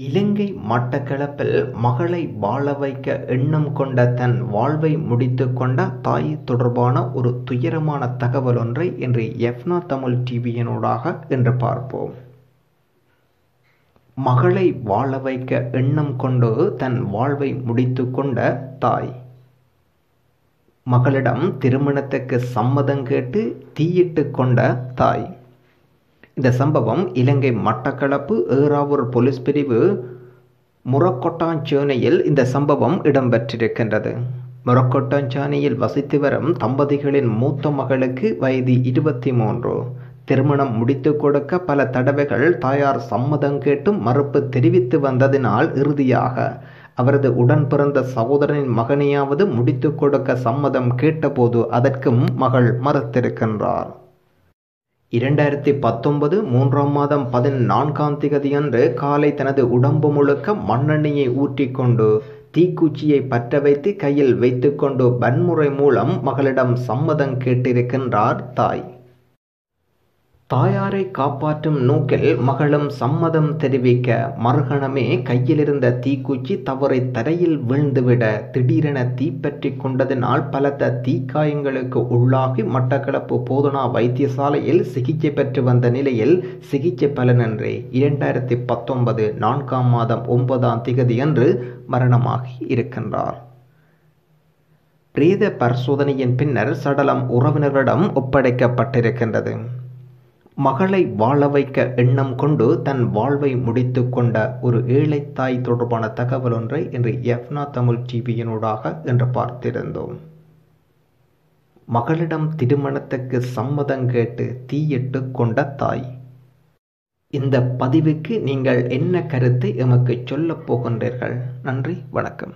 இலங்கை மட்டக்களப்பில் மகளை வாழ வைக்க எண்ணம் கொண்ட தன் வாழ்வை முடித்து கொண்ட தாய் தொடர்பான ஒரு துயரமான தகவல் ஒன்றை இன்று எஃப்னா தமிழ் டிவியினூடாக என்று பார்ப்போம். மகளை வாழ வைக்க எண்ணம் கொண்டு தன் வாழ்வை முடித்து கொண்ட தாய். மகளிடம் திருமணத்துக்கு சம்மதம் கேட்டு தீயிட்டு கொண்ட தாய். இந்த சம்பவம் இலங்கை மட்டக்களப்பு ஏறாவூர் போலீஸ் பிரிவு முரக்கொட்டாஞ்சேனையில் இந்த சம்பவம் இடம்பெற்றிருக்கின்றது. முரக்கொட்டாஞ்சானையில் வசித்து வரும் தம்பதிகளின் மூத்த மகளுக்கு வயது இருபத்தி மூன்று திருமணம் முடித்து கொடுக்க பல தடவைகள் தாயார் சம்மதம் கேட்டும் மறுப்பு தெரிவித்து வந்ததினால் இறுதியாக அவரது உடன் பிறந்த சகோதரனின் மகனையாவது முடித்து கொடுக்க சம்மதம் கேட்டபோது அதற்கும் மகள் மறுத்திருக்கின்றார். இரண்டாயிரத்தி பத்தொன்பது மூன்றாம் மாதம் பதினான்காம் திகதியன்று காலை தனது உடம்பு முழுக்க மண்ணெண்ணெயை ஊற்றிக்கொண்டு தீக்குச்சியை பற்ற வைத்து கையில் வைத்துக்கொண்டு வன்முறை மூலம் மகளிடம் சம்மதம் கேட்டிருக்கின்றார் தாய். தாயாரை காப்பாற்றும் நோக்கில் மகளும் சம்மதம் தெரிவிக்க மறுகணமே கையிலிருந்த தீக்குச்சி தவறை தரையில் விழுந்துவிட திடீரென தீப்பற்றி கொண்டதினால் பலத்த தீக்காயங்களுக்கு உள்ளாகி மட்டக்களப்பு போதனா வைத்தியசாலையில் சிகிச்சை பெற்று வந்த நிலையில் சிகிச்சை பலனன்றி இரண்டாயிரத்தி பத்தொன்பது நான்காம் மாதம் ஒன்பதாம் திகதியன்று மரணமாகி இருக்கின்றார். பிரேத பரிசோதனையின் பின்னர் சடலம் உறவினர்களிடம் ஒப்படைக்கப்பட்டிருக்கின்றது. மகளை வாழ வைக்க எண்ணம் கொண்டு தன் வாழ்வை முடித்து கொண்ட ஒரு ஏழை தாய் தொடர்பான தகவல் ஒன்றை இன்று எஃப்னா தமிழ் டிவியினூடாக என்று பார்த்திருந்தோம். மகளிடம் திருமணத்துக்கு சம்மதம் கேட்டு தீயிட்டு கொண்ட தாய். இந்த பதிவுக்கு நீங்கள் என்ன கருத்தை எமக்கு சொல்லப் போகின்றீர்கள்? நன்றி வணக்கம்.